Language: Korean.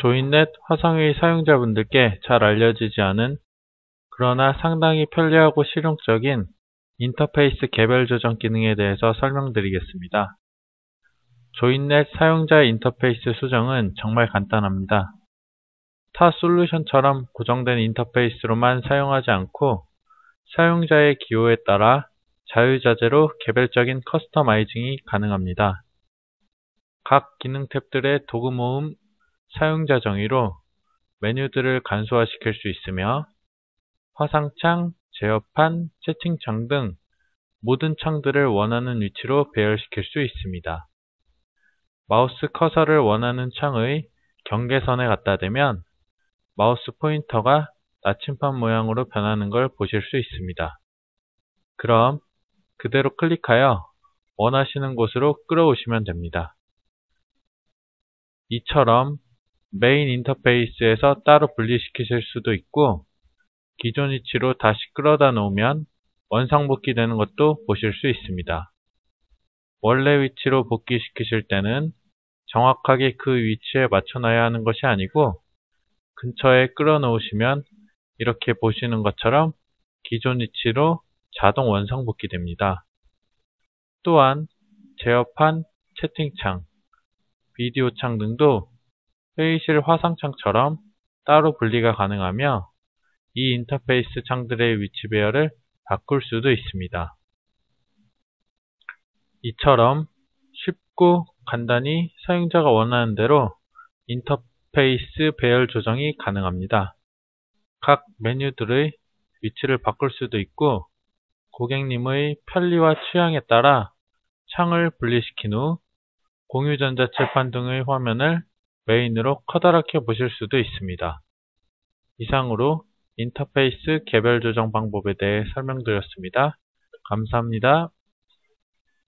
조인넷 화상회의 사용자분들께 잘 알려지지 않은 그러나 상당히 편리하고 실용적인 인터페이스 개별 조정 기능에 대해서 설명드리겠습니다. 조인넷 사용자 인터페이스 수정은 정말 간단합니다. 타 솔루션처럼 고정된 인터페이스로만 사용하지 않고 사용자의 기호에 따라 자유자재로 개별적인 커스터마이징이 가능합니다. 각 기능 탭들의 도구 모음 사용자 정의로 메뉴들을 간소화시킬 수 있으며 화상창, 제어판, 채팅창 등 모든 창들을 원하는 위치로 배열시킬 수 있습니다. 마우스 커서를 원하는 창의 경계선에 갖다 대면 마우스 포인터가 나침반 모양으로 변하는 걸 보실 수 있습니다. 그럼 그대로 클릭하여 원하시는 곳으로 끌어오시면 됩니다. 이처럼 메인 인터페이스에서 따로 분리시키실 수도 있고 기존 위치로 다시 끌어다 놓으면 원상복귀 되는 것도 보실 수 있습니다. 원래 위치로 복귀시키실 때는 정확하게 그 위치에 맞춰놔야 하는 것이 아니고 근처에 끌어 놓으시면 이렇게 보시는 것처럼 기존 위치로 자동 원상복귀 됩니다. 또한 제어판, 채팅창, 비디오 창 등도 회의실 화상창처럼 따로 분리가 가능하며 이 인터페이스 창들의 위치 배열을 바꿀 수도 있습니다. 이처럼 쉽고 간단히 사용자가 원하는 대로 인터페이스 배열 조정이 가능합니다. 각 메뉴들의 위치를 바꿀 수도 있고 고객님의 편리와 취향에 따라 창을 분리시킨 후 공유 전자칠판 등의 화면을 메인으로 커다랗게 보실 수도 있습니다. 이상으로 인터페이스 개별 조정 방법에 대해 설명드렸습니다. 감사합니다.